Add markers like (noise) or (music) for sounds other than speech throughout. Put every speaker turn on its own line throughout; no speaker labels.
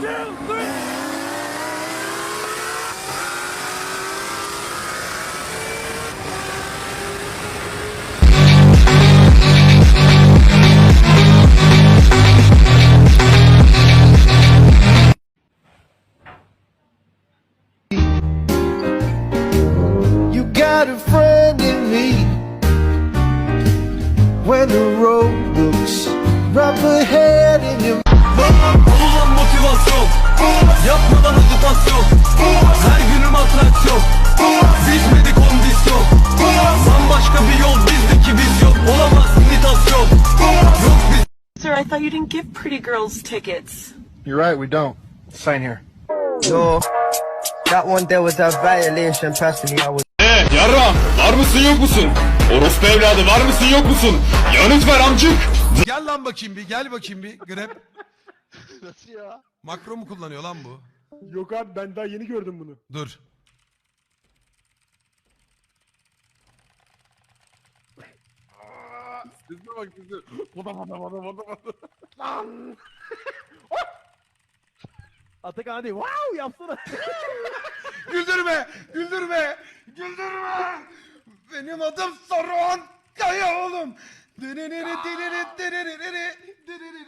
two, three. when the road looks rough ahead and you
I thought you didn't give pretty girls tickets.
You're right, we don't. Sign here.
No, that one there was a violation. Personally, I was.
Yarram var mısın yok musun? Orospu evladı var mısın yok musun? Yanıt ver amcık.
Gel lan bakayım bir gel bakayım bir grep. (laughs)
Nasıl ya?
Makro mu kullanıyor lan bu?
Yok abi ben daha yeni gördüm bunu.
Dur.
Sizde bak sizde. Adam adam adam adam adam. Atakan hadi wow yapsana. (laughs)
Güldürme! Güldürme! Güldürme! Benim adım Saruhan Kaya oğlum.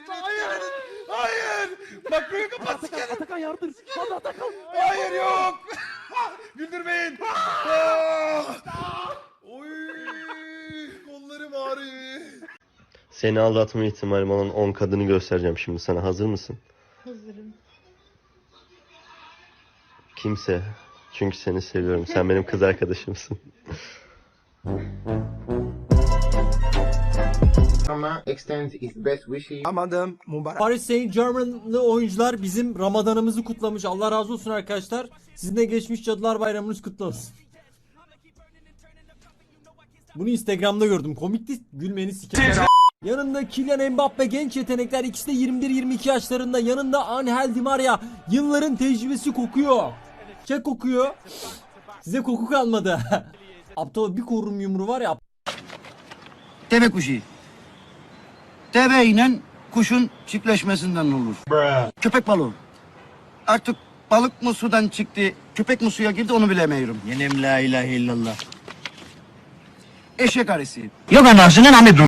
Hayır! Hayır! Makroyu kapat sikerim.
Atakan yardır. Hadi Atakan.
Hayır yok! (laughs) Güldürmeyin!
Seni aldatma ihtimalim olan 10 kadını göstereceğim şimdi sana. Hazır mısın?
Hazırım.
Kimse. Çünkü seni seviyorum. Sen benim kız arkadaşımsın.
Mama extends its best wishes.
Ramadan Mubarak.
Paris Saint Germain'lı oyuncular bizim Ramazanımızı kutlamış. Allah razı olsun arkadaşlar. Sizin de geçmiş Cadılar Bayramınız kutlu olsun. Bunu Instagram'da gördüm. Komikti. Gülmeni sikerim. Yanında Kylian Mbappe genç yetenekler ikisi de 21-22 yaşlarında. Yanında Angel Di Maria yılların tecrübesi kokuyor. Çek kokuyor. Size koku kalmadı. (laughs) Aptal bir korum yumru var ya.
Deve kuşu. Deve ile kuşun çiftleşmesinden olur. Köpek balığı. Artık balık mı sudan çıktı, köpek mi suya girdi onu bilemiyorum. Yenem la ilahe illallah. Eşek arısı. Yok anasının amidru.